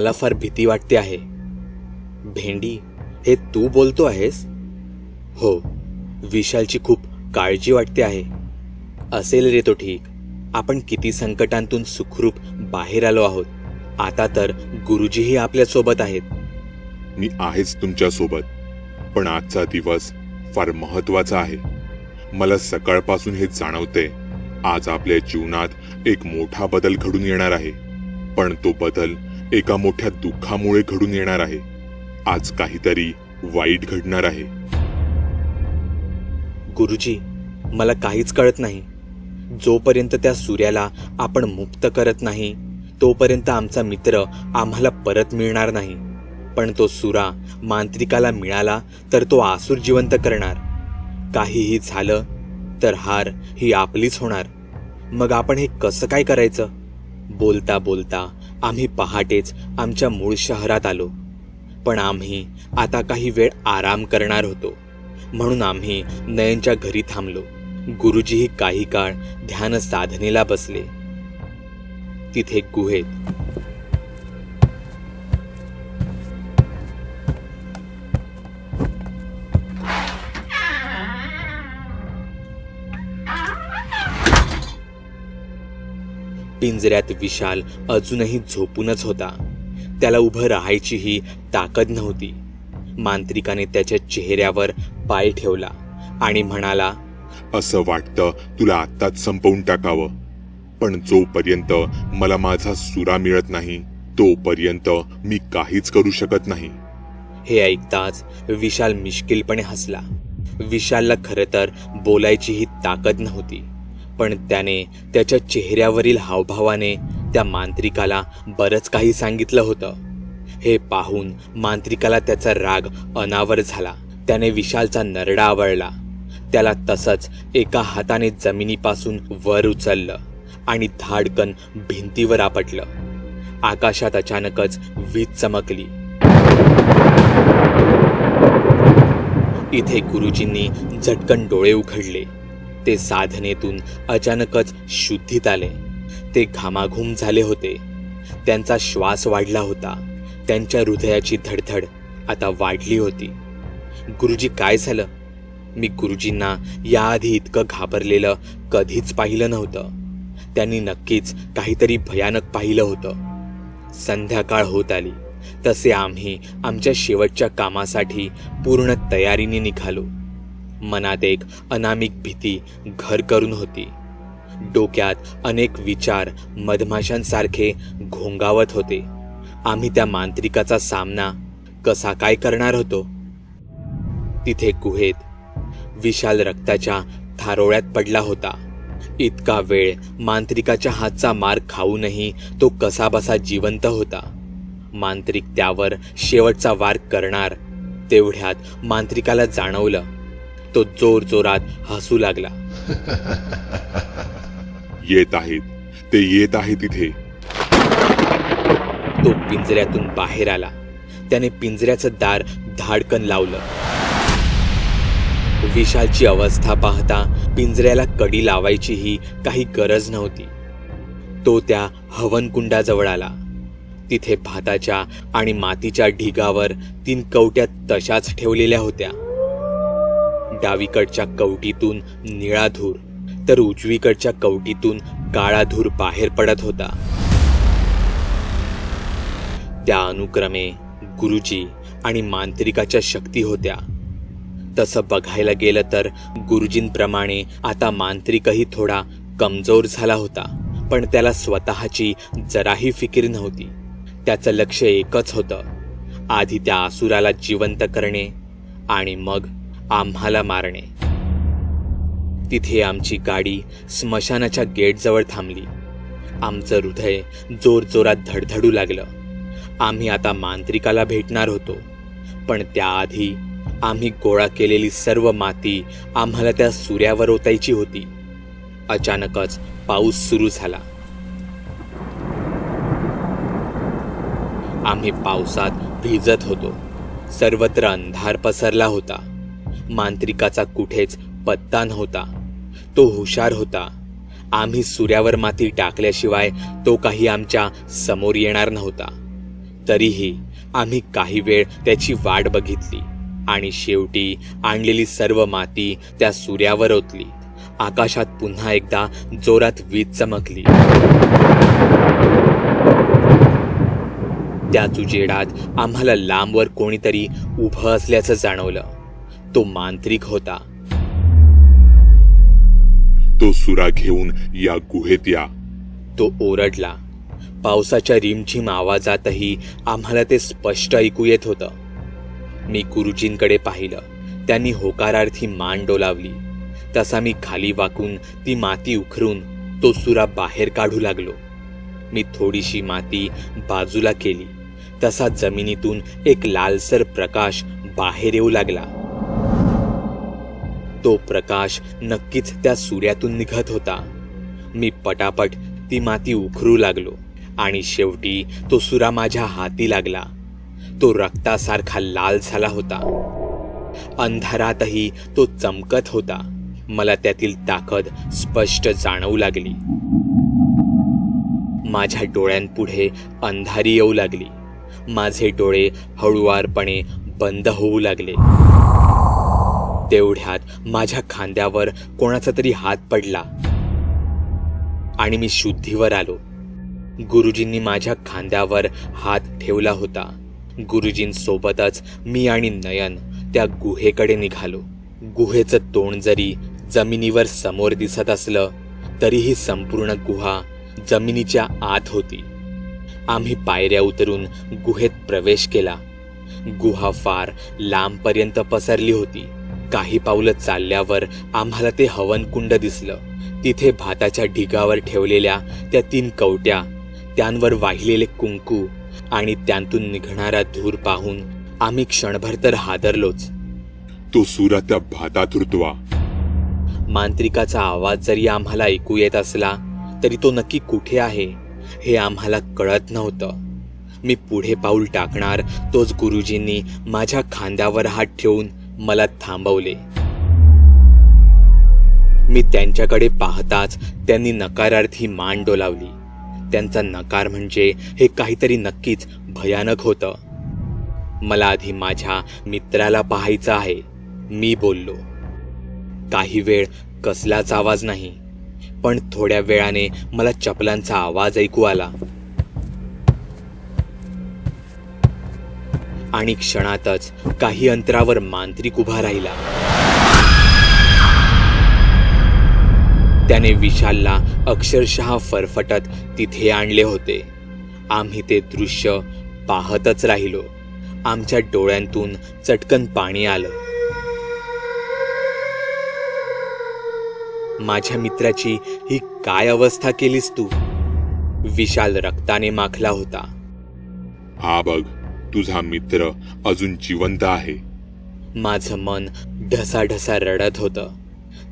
मला फार भीती वाटते आहे. भेंडी हे तू बोलतो आहेस? हो विशालची खूप काळजी वाटते आहे. असेल रे तो ठीक. आपण किती संकटांतून सुखरूप बाहेर आलो आहोत. आता तर गुरुजीही आपल्यासोबत आहेत. मी आहेच तुमच्यासोबत पण आजचा दिवस फार महत्त्वाचा आहे. मला सकाळपासून हे जाणवते आज आपल्या जीवनात एक मोठा बदल घडून येणार आहे. पण तो बदल एका मोठ्या दुःखामुळे घडून येणार आहे. आज काहीतरी वाईट घडणार आहे. गुरुजी मला काहीच कळत नाही. जोपर्यंत त्या सूर्याला आपण मुक्त करत नाही तोपर्यंत आमचा मित्र आम्हाला परत मिळणार नाही. पण तो सुरा मांत्रिकाला मिळाला तर तो आसूर जिवंत करणार. काहीही झालं तर हार ही आपलीच होणार. मग आपण हे कसं काय करायचं? बोलता बोलता आम्ही पहाटेच आमच्या मूळ शहरात आलो. पण आम्ही आता काही वेळ आराम करणार होतो. म्हणून आम्ही नयनच्या घरी थांबलो. गुरुजीही काही काळ ध्यान साधनेला बसले. तिथे गुहेत पिंजऱ्यात विशाल अजूनही झोपूनच होता. त्याला उभं राहायचीही ताकद नव्हती. मांत्रिकाने त्याच्या चेहऱ्यावर पाय ठेवला आणि म्हणाला असं वाटतं तुला आत्ताच संपवून टाकावं. पण जोपर्यंत मला माझा सुरा मिळत नाही तोपर्यंत मी काहीच करू शकत नाही. हे ऐकताच विशाल मिश्किलपणे हसला. विशालला खरं तर बोलायचीही ताकद नव्हती. पण त्याने त्याच्या चेहऱ्यावरील हावभावाने त्या मांत्रिकाला बरंच काही सांगितलं होतं. हे पाहून मांत्रिकाला त्याचा राग अनावर झाला. त्याने विशालचा नरडा आवळला. त्याला तसंच एका हाताने जमिनीपासून वर उचललं आणि धाडकन भिंतीवर आपटलं. आकाशात अचानकच वीज चमकली. इथे गुरुजींनी झटकन डोळे उघडले. ते साधनेतून अचानकच शुद्धीत आले. ते घामाघूम झाले होते. त्यांचा श्वास वाढला होता. त्यांच्या हृदयाची धडधड आता वाढली होती. गुरुजी काय झालं? मी गुरुजींना याआधी इतकं घाबरलेलं कधीच पाहिलं नव्हतं. त्यांनी नक्कीच काहीतरी भयानक पाहिलं होतं. संध्याकाळ होत आली. तसे आम्ही आमच्या शेवटच्या कामासाठी पूर्ण तयारीने निघालो. मनात एक अनामिक भीती घर करून होती. डोक्यात अनेक विचार मधमाशांसारखे घोंगावत होते. आम्ही त्या मांत्रिकाचा सामना कसा काय करणार होतो? तिथे गुहेत विशाल रक्ताच्या थारोळ्यात पडला होता. इतका वेळ मांत्रिकाच्या हातचा मार खाऊनही तो कसाबसा जिवंत होता. मांत्रिक त्यावर शेवटचा वार करणार तेवढ्यात मांत्रिकाला जाणवलं तो जोर जोरात हसू लागला. येत आहेत. ते येत आहे तिथे तो पिंजऱ्यातून बाहेर आला. त्याने पिंजऱ्याचं दार धाडकन लावलं. विशालची अवस्था पाहता पिंजऱ्याला कडी लावायचीही काही गरज नव्हती. तो त्या हवनकुंडाजवळ आला. तिथे भाताच्या आणि मातीच्या ढिगावर तीन कवट्या तशाच ठेवलेल्या होत्या. डावीकडच्या कवटीतून निळा धूर तर उजवीकडच्या कवटीतून काळा धूर बाहेर पडत होता. त्या अनुक्रमे गुरुजी आणि मांत्रिकाच्या शक्ती होत्या. तसं बघायला गेलं तर गुरुजींप्रमाणे आता मांत्रिकही थोडा कमजोर झाला होता पण त्याला स्वतःची जराही फिकीर नव्हती. त्याचं लक्ष एकच होतं. आधी त्या आसुराला जिवंत करणे आणि मग आम्हाला मारणे. तिथे आमची गाडी स्मशानाच्या गेटजवळ थांबली. आमचं हृदय जोरजोरात धडधडू लागलं. आम्ही आता मांत्रिकाला भेटणार होतो. पण त्याआधी आम्ही गोळा केलेली सर्व माती आम्हाला त्या सूर्यावर ओतायची होती. अचानकच पाऊस सुरू झाला. आम्ही पावसात भिजत होतो. सर्वत्र अंधार पसरला होता. मांत्रिकाचा कुठेच पत्ता नव्हता. तो हुशार होता. आम्ही सूर्यावर माती टाकल्याशिवाय तो काही आमच्यासमोर येणार नव्हता. तरीही आम्ही काही वेळ त्याची वाट बघितली आणि शेवटी आणलेली सर्व माती त्या सूर्यावर ओतली. आकाशात पुन्हा एकदा जोरात वीज चमकली. त्या उजेडात आम्हाला लांबवर कोणीतरी उभं असल्याचं जाणवलं. तो मांत्रिक होता. तो सुरा घेऊन या गुहेत या. तो ओरडला. पावसाच्या रिमझिम आवाजातही आम्हाला ते स्पष्ट ऐकू येत होतं. मी गुरुजींकडे पाहिलं. त्यांनी होकारार्थी मान डोलावली. तसा मी खाली वाकून ती माती उखरून तो सुरा बाहेर काढू लागलो. मी थोडीशी माती बाजूला केली. तसा जमिनीतून एक लालसर प्रकाश बाहेर येऊ लागला. तो प्रकाश नक्कीच त्या सूर्यातून निघत होता. मी पटापट ती माती उखरू लागलो आणि शेवटी तो सुरा माझ्या हाती लागला. तो रक्तासारखा लाल झाला होता. अंधारातही तो चमकत होता. मला त्यातील ताकद स्पष्ट जाणवू लागली. माझ्या डोळ्यांपुढे अंधारी येऊ लागली. माझे डोळे हळुवारपणे बंद होऊ लागले. तेवढ्यात माझ्या खांद्यावर कोणाचा तरी हात पडला. आणि मी शुद्धीवर आलो. गुरुजींनी माझ्या खांद्यावर हात ठेवला होता. गुरुजींसोबतच मी आणि नयन त्या गुहेकडे निघालो. गुहेचं तोंड जरी जमिनीवर समोर दिसत असलं तरीही संपूर्ण गुहा जमिनीच्या आत होती. आम्ही पायऱ्या उतरून गुहेत प्रवेश केला. गुहा फार लांबपर्यंत पसरली होती. काही पावलं चालल्यावर आम्हाला ते हवनकुंड दिसलं. तिथे भाताच्या ढिगावर ठेवलेल्या त्या तीन कवट्या त्यांवर वाहिलेले कुंकू आणि त्यांतून निघणारा धूर पाहून आम्ही क्षणभर तर हादरलोच. तो सुरा त्या भातात रुतवा. मांत्रिकाचा आवाज जरी आम्हाला ऐकू येत असला तरी तो नक्की कुठे आहे हे आम्हाला कळत नव्हतं. मी पुढे पाऊल टाकणार तोच गुरुजींनी माझ्या खांद्यावर हात ठेवून मला थांबवले. मी त्यांच्याकडे पाहताच त्यांनी नकारार्थी मान डोलावली. त्यांचा नकार म्हणजे हे काहीतरी नक्कीच भयानक होतं. मला आधी माझ्या मित्राला पाहायचं आहे. मी बोललो. काही वेळ कसलाच आवाज नाही. पण थोड्या वेळाने मला चपलांचा आवाज ऐकू आला. आणि क्षणातच काही अंतरावर मांत्रिक उभा राहिला. त्याने विशालला अक्षरशः फरफटत तिथे आणले होते. आम्ही ते दृश्य पाहतच राहिलो. आमच्या डोळ्यांतून चटकन पाणी आलं. माझ्या मित्राची ही काय अवस्था केलीस तू? विशाल रक्ताने माखला होता. हा बघ तुझा मित्र अजून जिवंत आहे. माझं मन ढसाढसा रडत होतं.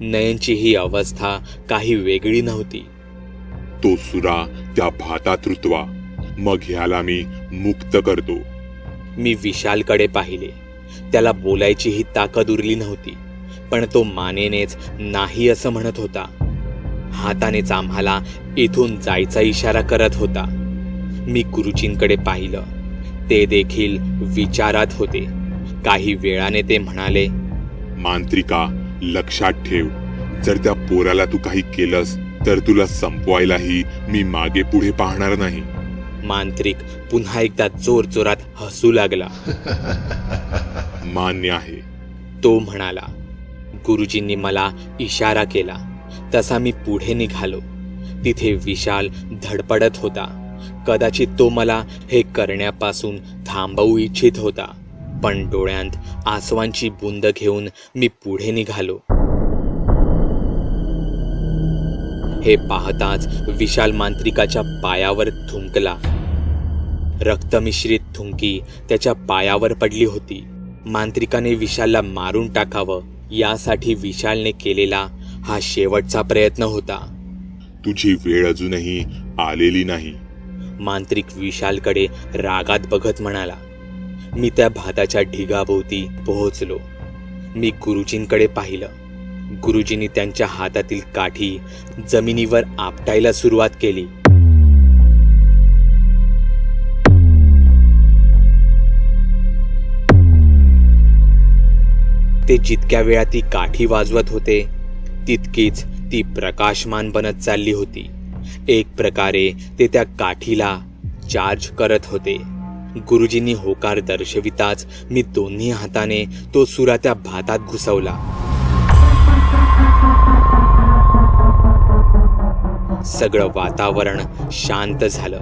नयनची ही अवस्था काही वेगळी नव्हती. तो सुरा त्या भातात रुतवा. मग ह्याला मी मुक्त करतो. मी विशालकडे पाहिले. त्याला बोलायचीही ताकद उरली नव्हती पण तो मानेनेच नाही असं म्हणत होता. हातानेच आम्हाला इथून जायचा इशारा करत होता. मी गुरुजींकडे पाहिलं. ते देखील विचारात होते. काही वेळाने ते म्हणाले मांत्रिका लक्षात ठेव. जर त्या पोराला तू काही केलंस तर तुला संपवायलाही मी मागे पुढे पाहणार नाही. मांत्रिक पुन्हा एकदा जोर जोरात हसू लागला. मान्य आहे. तो म्हणाला गुरुजींनी मला इशारा केला. तसा मी पुढे निघालो. तिथे विशाल धडपडत होता. कदाचित तो मला हे करण्यापासून थांबवू इच्छित होता. पण डोळ्यांत आसवांची बुंद घेऊन मी पुढे निघालो. हे पाहताच विशाल मांत्रिकाच्या पायावर थुंकला. रक्तमिश्रित थुंकी त्याच्या पायावर पडली होती. मांत्रिकाने विशालला मारून टाकावं यासाठी विशालने केलेला हा शेवटचा प्रयत्न होता. तुझी वेळ अजूनही आलेली नाही. मांत्रिक विशालकडे रागात बघत म्हणाला मी त्या भाताच्या ढिगाभोवती पोहोचलो. मी गुरुजींकडे पाहिलं. गुरुजींनी त्यांच्या हातातील काठी जमिनीवर आपटायला सुरुवात केली. ते जितक्या वेळा ती काठी वाजवत होते तितकीच ती प्रकाशमान बनत चालली होती. एक प्रकारे ते त्या काठीला चार्ज करत होते. गुरुजींनी होकार दर्शविताच मी दोन्ही हाताने तो सुरा त्या भातात घुसवला. सगळं वातावरण शांत झालं.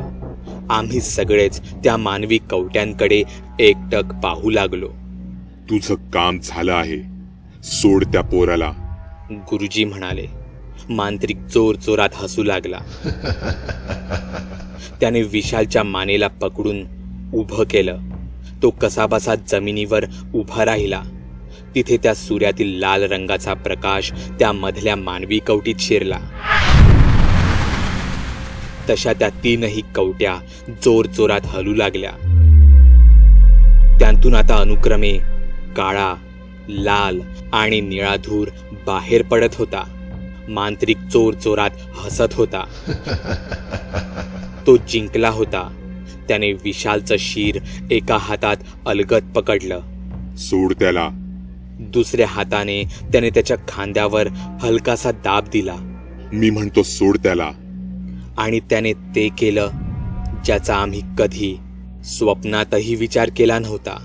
आम्ही सगळेच त्या मानवी कवट्यांकडे एकटक पाहू लागलो. तुझं काम झालं आहे. सोड त्या पोराला. गुरुजी म्हणाले मांत्रिक जोर जोरात हसू लागला. त्याने विशालच्या मानेला पकडून उभं केलं. तो कसाबसा जमिनीवर उभा राहिला. तिथे त्या सूर्यातील लाल रंगाचा प्रकाश त्या मधल्या मानवी कवटीत शिरला. तशा त्या तीनही कवट्या जोर जोरात हलू लागल्या. त्यांतून आता अनुक्रमे काळा लाल आणि निळा धूर बाहेर पडत होता. मांत्रिक चोर चोरात हसत होता. तो जिंकला होता. त्याने विशालचं शिर एका हातात अलगद पकडलं. सोड त्याला. दुसऱ्या हाताने त्याने त्याच्या खांद्यावर हलकासा दाब दिला. मी म्हणतो सोड त्याला. आणि त्याने ते केलं ज्याचा आम्ही कधी स्वप्नातही विचार केला नव्हता.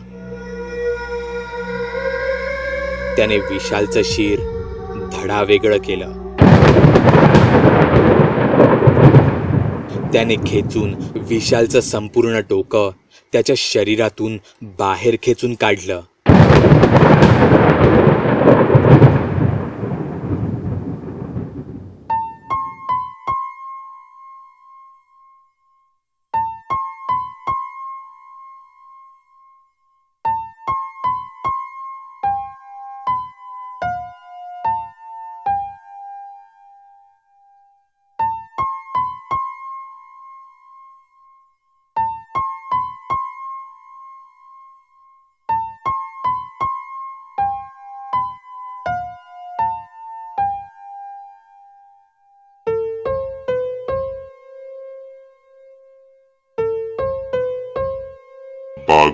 त्याने विशालचं शिर धडा वेगळं केलं. त्याने खेचून विशालचं संपूर्ण डोकं त्याच्या शरीरातून बाहेर खेचून काढलं.